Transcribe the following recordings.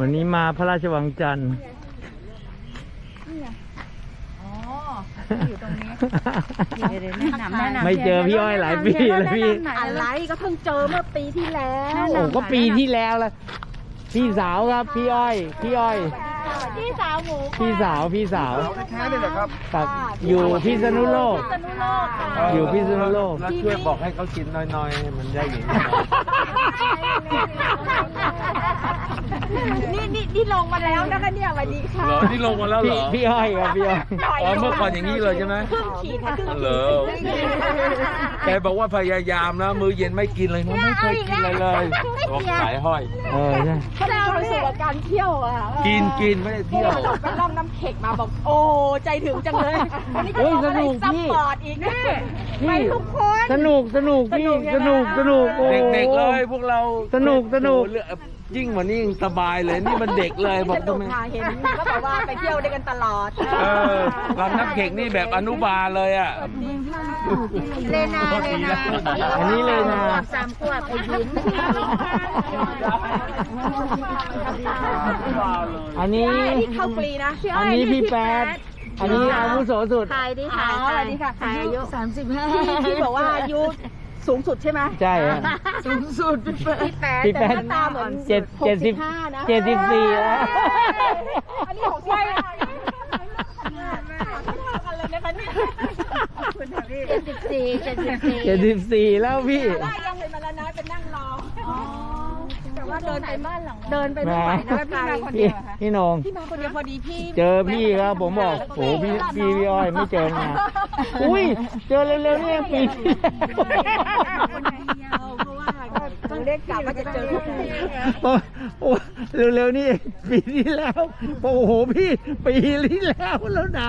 วันนี้มาพระราชวังจันทร์อ๋ออยู่ตรงนี้เดี๋ยวๆแนะนำแนะนำไม่เจอพี่อ้อยหลายปีแล้วพี่อะไรก็เพิ่งเจอเมื่อปีที่แล้วโอ้ก็ปีที่แล้วแล้วพี่สาวครับพี่อ้อย พี่อ้อย พี่สาวหมูพี่สาวพี่สาวแท้เลยเหรอครับครับอยู่พิษณุโลกสนุโลกค่ะอยู่พิษณุโลกแล้วช่วยบอกให้เขากินน้อยๆให้มันได้อย่างนี้ นะนี่นี่นี่ลงมาแล้วนะคะเนี่ยสวัสดีค่ะเหรอที่ลงมาแล้วเหรพี่อ พี่อ้อยครับพี่อ้อย อ๋อเมื่อก่อนอย่างนี้เลยใช่ไหมครึ่งขีดค่ะครึ่งเหรขีอดแกบอกว่าพยายามนะ มื้อเย็นไม่กินเลยนะไม่เคยกินเลยเลยบอกขายห้อย เออใช่ เขาได้เอาไปสู่การเที่ยวอะกินกินไม่ได้เที่ยวเราไปล่องน้ำเข็กมาบอกโอ้ใจถึงจังเลยวันนี้จะเฮ้ยลงสอะไรนุกซัพพี่พอร์ตอีกนะไปพี่ทุกคน สนุกสนุกพี่สสนุนุกกใช่สไหมนุกโอ้เด็กๆเลยพวกเราสนุกสนุกโอ้โห ยิ่งกว่านี้ยิ่งสบายเลยนี่มันเด็กเลยบอกสทำนุกไมค่ะเห็นก็บอกว่าไปเที่ยวด้วยกันตลอดเออลำน้ำเข็กนี่แบบอนุบาลเลยอะ เลนาเลนาอันนี้เลยนะสามขวบไอ้ยิ้มอันนี้นี่เข้าฟรีนะอันนี้พี่แปดอันนี้อาวุโสสุดถ่ายดิถ่ายสวัสดีค่ะถ่ายอายุสามสิบห้าพี่บอกว่าอายุ สูงสุดใช่ไหมใช่ฮะ สูงสุดพี่แปดพี่แปดแต่หน้าตาเหมือนเจ็ดเจ็ดสิบห้านะเจ็ดสิบสี่แล้ว อันนี้ของพี่กันเลยนะคะเนี่ยเจ็ดสิบสี่เจ็ดสิบสี่เจ็ดสิบสี่แล้วพี่ว่ายังเลยมาแล้วนะเป็นนั่งรอแต่ว่าเดินไปบ้านหลังเดินไปไม่ไหวนะพี่มาคนเดีพี่ยวค่ะพี่โหนง พี่มาคนเดียวพอดีพี่ เจอพี่ครับผมบอกโอ้พี่พี่พี่อ้อยไม่เจอนาน อุ้ยเจอเร็วๆนี่เองปีที่แล้วเพราะว่าต้องเรียกกลับว่าจะเจอทุกปีโอ้โอ้เร็วๆนี่เองปีที่แล้วโอ้โหพี่ปีที่แล้วแล้วนะ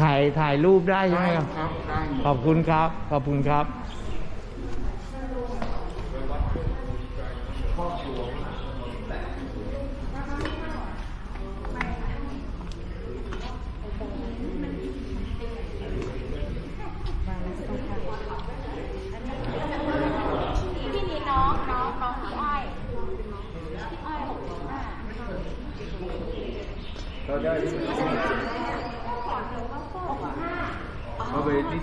ถ่ายถ่ายรูปได้ใช่ไหมครับขอบคุณครับ ขอบคุณครับพี่นี่น้องน้องน้องพี่อ้อยพี่อ้อยหกสิบห้าเอาไปที่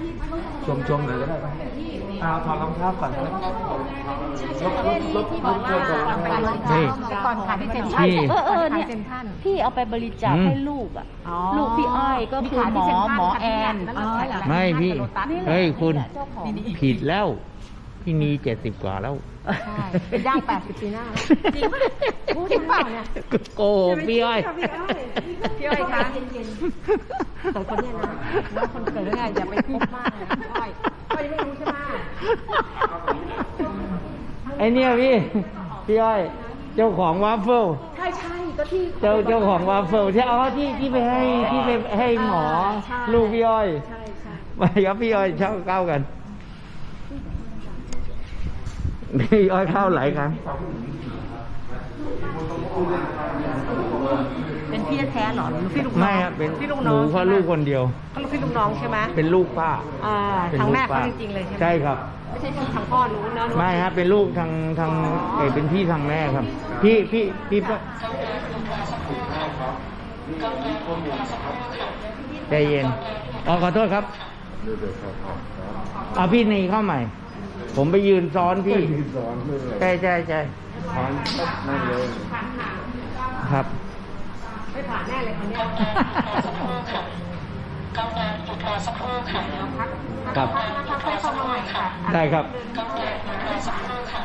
ชมชมๆหน่อยก็ได้ไหมเอาถอดรองเท้าก่อนนะลบลบลบลบลบก่อนนี่ก่อนขายที่เซ็นทรัพี่ลเออเออเนี่ยพี่เอาไปบริจาคอืมให้ลูกอะลูกพี่อ้อยก็คือหมอหมอแอนไม่พี่เฮ้ยคุณเจ้าของผิดแล้ว พี่นีเจ็ดสิบกว่าแล้วเป็นย่างแปดสิบปีหน้าจริงปะพูดจริงเปล่าเนี่ย โกหกพี่อ้อยพี่อ้อยคะสองคนเนี่ยนะน้องคนเกิดแล้วไงอย่าไปพบมากเลยพี่อ้อยอ้อยยังไม่รู้ใช่ไหมไอเนี่ยพี่พี่อ้อย เจ้าของวาฟเฟิลใช่ใช่ก็ที่เจ้าเจ้าของวาฟเฟิลที่เอาที่ที่ไปให้ที่ไปให้หมอใช่ลูกพี่อ้อยใช่ใช่มาครับพี่อ้อยเช่าเข้ากัน พี่อ้อยเข้าหลายครั้ง เป็นพี่แท้ๆเหรอหรือพี่ลูกน้องไม่ครับเป็นพี่ลูกหน้นูองเพราะลูกคนเดียวเขาลูกพี่ลูกน้องใช่ไหมเป็นลูกป้าอ่าเป็นทางลูกแม่เขาป้าจริงๆเลยใช่ไหมใช่ครับ ไม่ใช่พี่ทางพ่อนู้นนะไม่ครับเป็นลูกทางทางเอยเป็นพี่ทางแม่ครับ พี่พี่พี่ป้าใจเย็นอ๋อขอโทษครับเอาพี่นีเข้าใหม่ ผมไปยืนซ้อนพี่ มีสอนด้ยใช่ใช่ใช่นั่นเลย ครับ ไม่ผ่านแน่เลยคนนี้กำลังปลุกรอสักครู่ค่ะครับไกได้ครับ กำลังปลุกรอสักครู่ค่ะ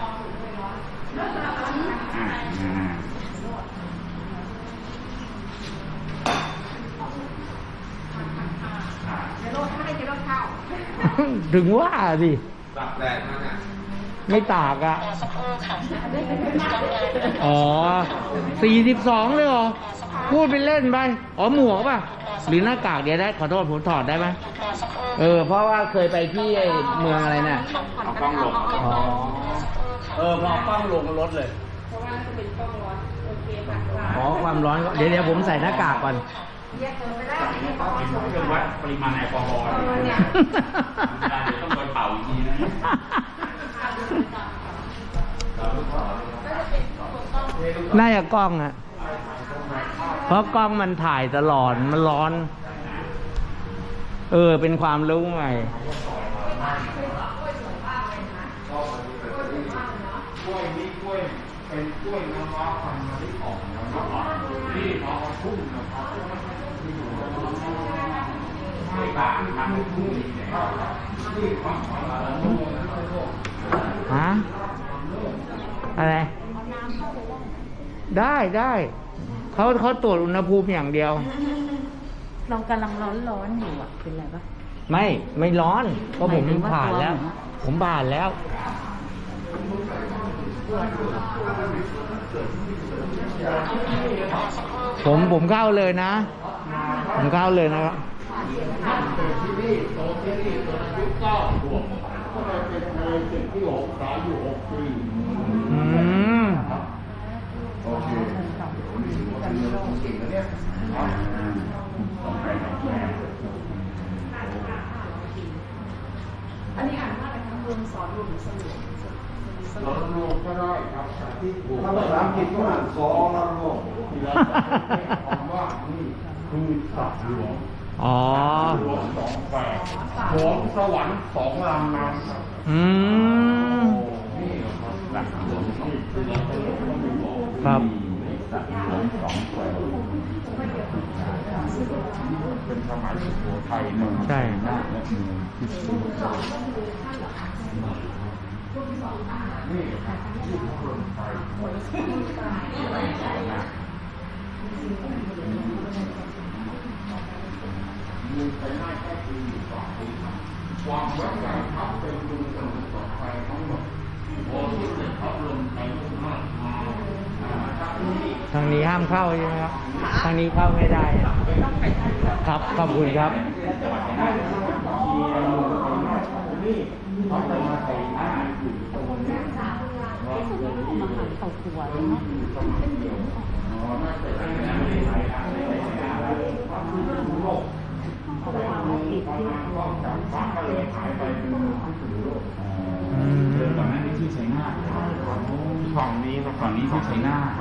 ถึงว่าสิ ตักแดดมาเนี่ยไม่ตากอะรอสักครู่ค่ะอ๋อสี่สิบสองเลยเหรอ พูดไปเล่นไป อ๋อหมวกป่ะ หรือหน้ากากเดี๋ยวได้ ขอโทษผมถอดได้ไหมรอสักครู่เออ เพราะว่าเคยไปที่ไอ้เมืองอะไรน่ะเอากล้องลงอ๋อ เออ พอป้องลงรถเลยอ๋อความร้อนก็เดี๋ยวเดี๋ยวผมใส่หน้ากากก่อนเครื่องวัดปริมาณแอลกอฮอล์ น่าจะกล้องอะเพราะกล้องมันถ่ายตลอด มันร้อน เออ เป็นความรู้ใหม่กล้วยนี่กล้วยเป็นกล้วยน้ำว้าพันธุ์มะลิอ่อนนะครับที่เอาพุ่มนะครับไม่ต่างทางพุ่มเนี่ยที่ความหวานละมุนนะครับ ฮะอะไร ได้ได้เขาเขาตรวจอุณหภูมิอย่างเดียว เรากำลังร้อนร้อนๆอยู่อะเป็นไรปะ ไม่ไม่ร้อน เพราะผมหมายถึงว่าผ่านแล้ว ตัวหนูผมผ่านแล้ว ผมผมเข้าเลยนะ ผมเข้าเลยนะครับ อืมโอเคเก่งนะเนี่ยสอนรวมก็ได้ครับที่ถูกถ้าภาษาอังกฤษก็อ่านสอนรวมทีละคำว่านี่คือสัตว์หลวง อ๋อหลวงสองแฝดหลวงสวรรค์สองลำน้ำครับอืม นี่ครับสัตว์หลวงที่เราเคยต้องมีบอกครับสัตว์หลวงสองแฝดเป็นสมัยสุโขทัยเมืองใช่นาคและเมืองพิษณุโลกนี่ครับที่พระบรมไทย มีไปหน้แค่ปีอยู่สองปีครับความไว้ใจครับเป็นดูสมุนต่อไปทั้งหมดโอ้ที่เสด็จพระบรมไตรโลกนาถมาทางนี้ห้ามเข้าใช่ไหมครับ ทางนี้เข้าไม่ได้ ครับ ขอบคุณครับเขาจะมาใส่หน้าอยู่ตรงนี้เขากลัวเนาะเป็นงานในไทยน ไปประมาณก็จาก็เลยหายไปเป็นผู้ถือโลกอืมเดินก่อนหน้านี้ที่ชัยนาทฝั่งนี้นะฝั่งนี้ที่ชัยนาท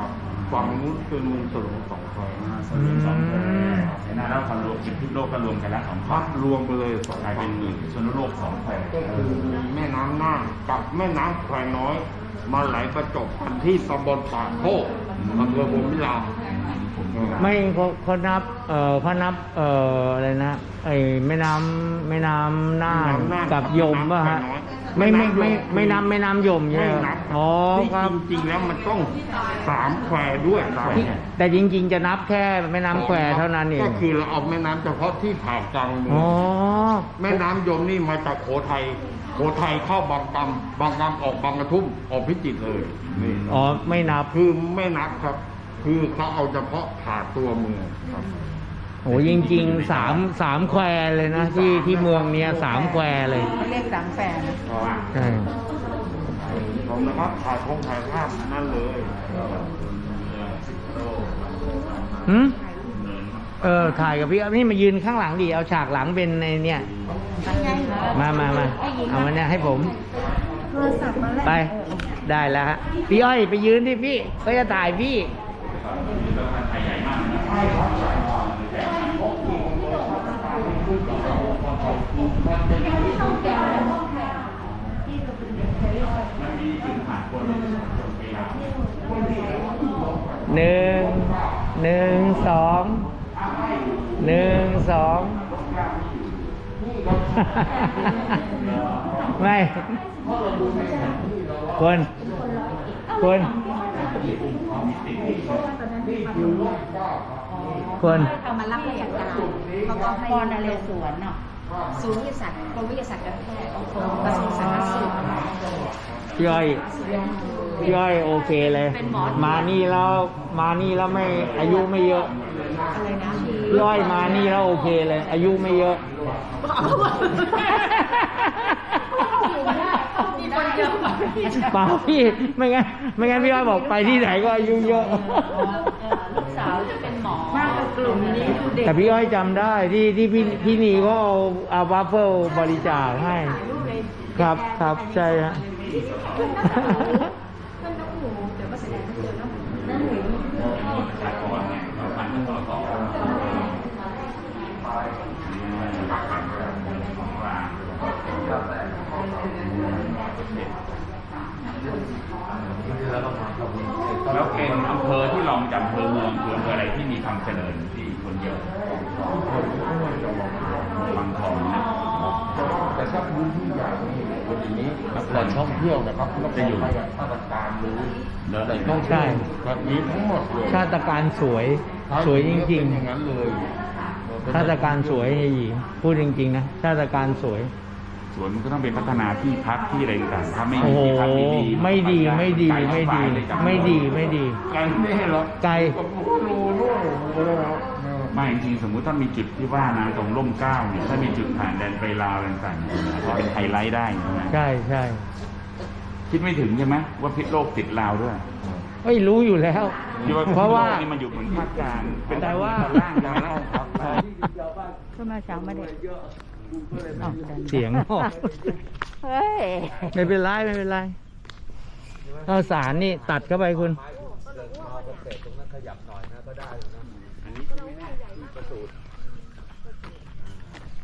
ฝั่งนู้นคือเมืองสลุงสองแควสมุทรสองแควชัยนาทแล้วพอรวมเป็นพิษโลกก็รวมกันแล้วสองพัดรวมไปเลยสองกลายเป็งนชนโลกสองแควก็คือแม่น้ำน่านกับแม่น้ำแควน้อยมาไหลประจบกันที่ตำบลป่าโคกอำเภอภูมิลา ไม่เขาเขานับเอ่อเขานับเอ่ออะไรนะไอ้แม่น้ำแม่น้ำน่านกับยมป่ะฮะไม่ไม่ไม่ไม่น้ำไม่น้ำยมใช่ไม่ไหมนับอ๋อที่ครับ จริงๆแล้วมันต้องสามแควด้วยสามที่แต่จริงๆจะนับแค่แม่น้ำแควเท่านั้นเองก็คือเราเอาแม่น้ำเฉพาะที่ผ่านกลางเมือง อ๋อ แม่น้ำยมนี่มาจากโขทัยโขทัยเข้าบางกำบางกำออกบางกระทุ่มออกพิจิตรเลยนี่อ๋อไม่นับ คือไม่นับครับ คือเขาเอาเฉพาะผ่าตัวเมืองครับ โอ้จริงๆสามสามแควเลยนะที่ที่เมืองเนี้ยสามแควเลย เขาเรียกสังแฟนใช่ผมนะครับถ่ายคงถ่ายภาพนั่นเลยหืมเออถ่ายกับพี่นี่มายืนข้างหลังดิเอาฉากหลังเป็นในเนี่ย มามามาเอามาเนี่ยให้ผมไปได้แล้วฮะพี่อ้อยไปยืนที่พี่ เขาจะถ่ายพี่หนึ่งหนึ่งสองหนึ่งสองไม่คนคน คนเขามารับราชการเขาก็ให้นเรศวรเนาะศูนย์วิทยาศาสตร์กรมวิทยาศาสตร์การแพทย์ของกระทรวงสาธารณสุขพี่อ้อยพี่อ้อยโอเคเลยเป็นหมอมานี่แล้วมานี่แล้วไม่อายุไม่เยอะอะไรนะพี่อ้อยมานี่แล้วโอเคเลย อายุไม่เยอะมีคน เปล่าพี่ไม่งั้นไม่งั้นพี่อ้อยบอกไปที่ไหนก็อายุเยอะ ลูกสาวจะเป็นหมอมากกลุ่มนี้ดูเด็กแต่พี่อ้อยจำได้ที่ที่พี่พี่นีก็เอาเอาวัฟเฟิลบริจาคให้ ครับครับใช่ฮะ ขึ้นน้ำหูขึ้นน้ำหูเดี๋ยวมาแสดงให้เจอน้ำหูน้ำหู ประชากรเนี่ยเราพันธุ์ต่อต่อแล้วเป็นอำเภอที่รองจากอำเภอเมืองคืออำเภออะไรที่มีความเจริญที่คนเยอะบางทองนะแต่ถ้าพื้นที่ใหญ่นี่คนอย่างนี้แหล่งท่องเที่ยวนะครับต้องจะอยู่ไปกับมาตรการหรือเนอะแหล่งท่องเที่ใช่ยวแบบนี้ทั้งหมดเลยชาติการสวย สวยจริงเป็นอย่างนั้นเลยๆชาติการสวยไอ้หญิงพูดจริง ๆ นะชาติการสวยส วนมันก็ต้องเป็นพัฒนาที่พักที่อะไรต่างๆถ้าไม่โอ้มีโหที่พักดีๆไม่ดีไม่ดีไกลไม่ดีฝ่ายเลยจ้ะไม่ดีไม่ดีไกลไม่หรอกไกลกับพวกรูนู่นโอ้โหแล้วไม่จริงๆสมมุติถ้ามีจุดที่ว่านะตรงร่มเกล้าเนี่ยถ้ามีจุดผ่านแดนไปลาวอะไรต่างๆเนี่ยพอเป็นไฮไลท์ได้ใช่ไหมใช่ใช่คิดไม่ถึงใช่ไหมว่าพิษโลกติดลาวด้วยเอ้ยรู้อยู่แล้วคิดว่าเพราะว่าพิษโลกนี่มันอยู่เหมือนภาคกลางเป็นแต่ว่าตอนล่างตอนล่างครับก็มาเช้าไม่ได้อ อกกันเสียงออกเฮ้ยไม่เป็นไรไม่เป็นไรข้าวสารนี่ตัดเข้าไปคุณ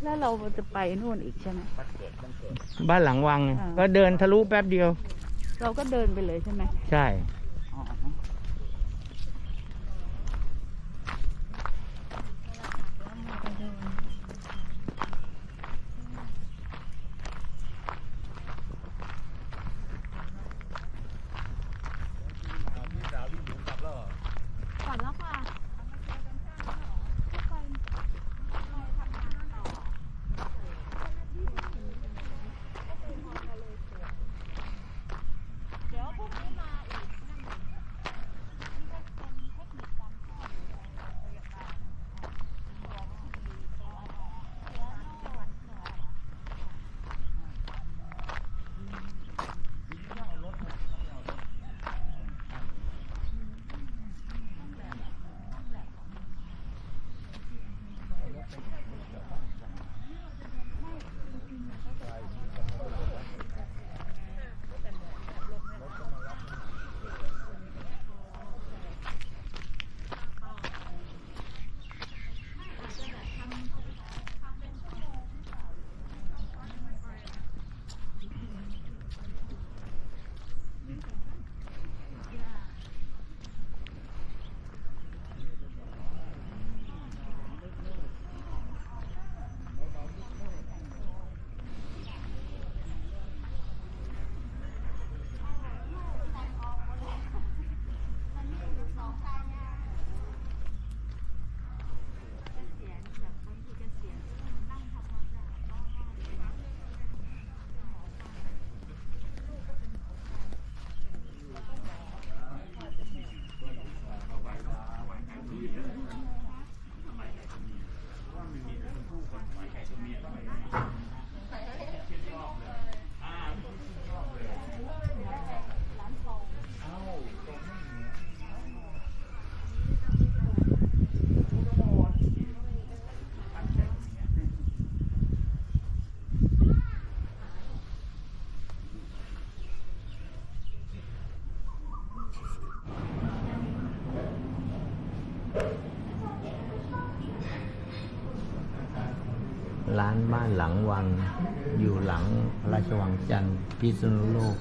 แล้วเราจะไปนู่นอีกใช่ไหมบ้านหลังวังไงอ่าก็เดินทะลุแป๊บเดียว เราก็เดินไปเลยใช่ไหม ใช่ ร้านบ้านหลังวัง อยู่หลังพระราชวังจันทร์พิษณุโลก